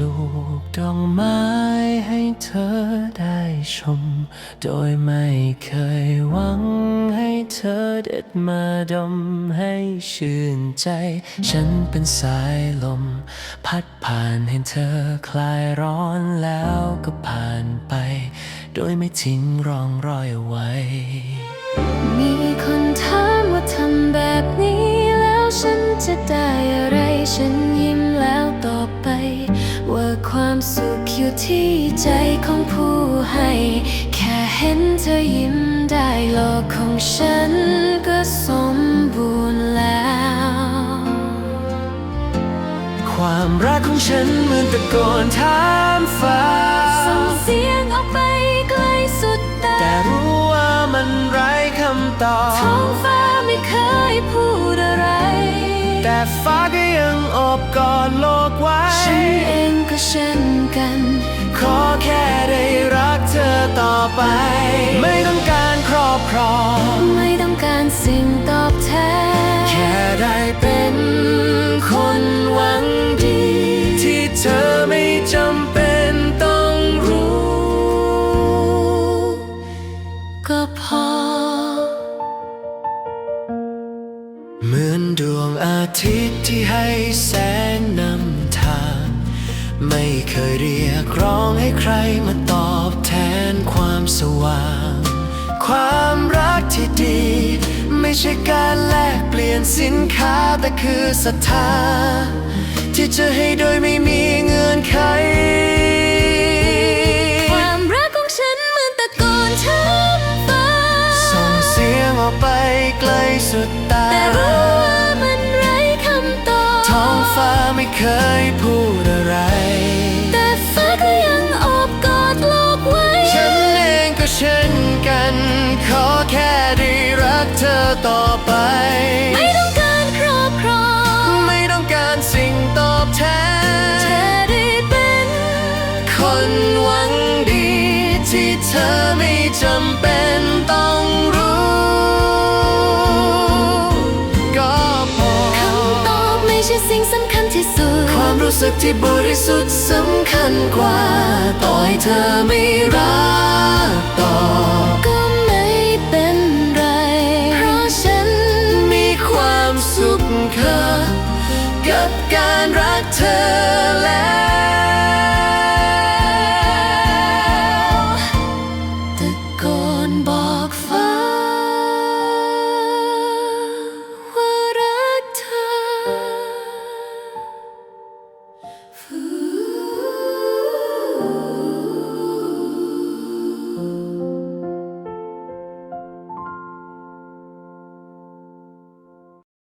ลูกดอกไม้ให้เธอได้ชม โดยไม่เคยหวังให้เธอเด็ดมาดมให้ชื่นใจ ฉันเป็นสายลม พัดผ่านให้เธอคลายร้อนแล้วก็ผ่านไป โดยไม่ทิ้งร่องรอยไว้ มีคนถามว่าทำแบบนี้แล้วฉันจะได้อะไรฉันยิ้มแล้วตอบ ความสุขอยู่ที่ใจของผู้ให้ แค่เห็นเธอยิ้มได้โลกของฉันก็สมบูรณ์แล้ว ความรักของฉันเหมือนตะโกนถามฟ้าส่งเสียงออกไปไกลสุดตาแต่รู้ว่ามันไร้คำตอบท้องฟ้าไม่เคยพูดอะไร แต่ฟ้าก็ยังโอบกอดโลกไว้ฉัน เองก็เช่นกัน ขอแค่ได้รักเธอต่อไป ไม่ต้องการครอบครอง ไม่ต้องการสิ่งตอบแทน แค่ได้เป็นคนหวังดี ที่เธอไม่จำเป็นต้องรู้ ก็พอ เหมือนดวงอาทิตย์ที่ให้แสงนำทาง ไม่เคยเรียกร้องให้ใครมาตอบแทนความสว่าง ความรักที่ดี ไม่ใช่การแลกเปลี่ยนสินค้าแต่คือศรัทธา ที่จะให้โดยไม่มีเงื่อนไขความรักของฉันเหมือนตะโกนถามฟ้าส่งเสียงออกไปไกลสุดตาแต่รู้ว่ามันไร้คำตอบท้องฟ้าไม่เคยพูด แค่ได้รักเธอต่อไป ไม่ต้องการครอบครองไม่ต้องการสิ่งตอบแทแค่นได้เป็น คนหวังดีที่เธอไม่จำเป็นต้องรู้ ก็พอคำตอบไม่ใช่สิ่งสำคัญที่สุด ความรู้สึกที่บริสุทธิ์สำคัญกว่า ต่อให้เธอไม่รัก เธอกับการรักเธอ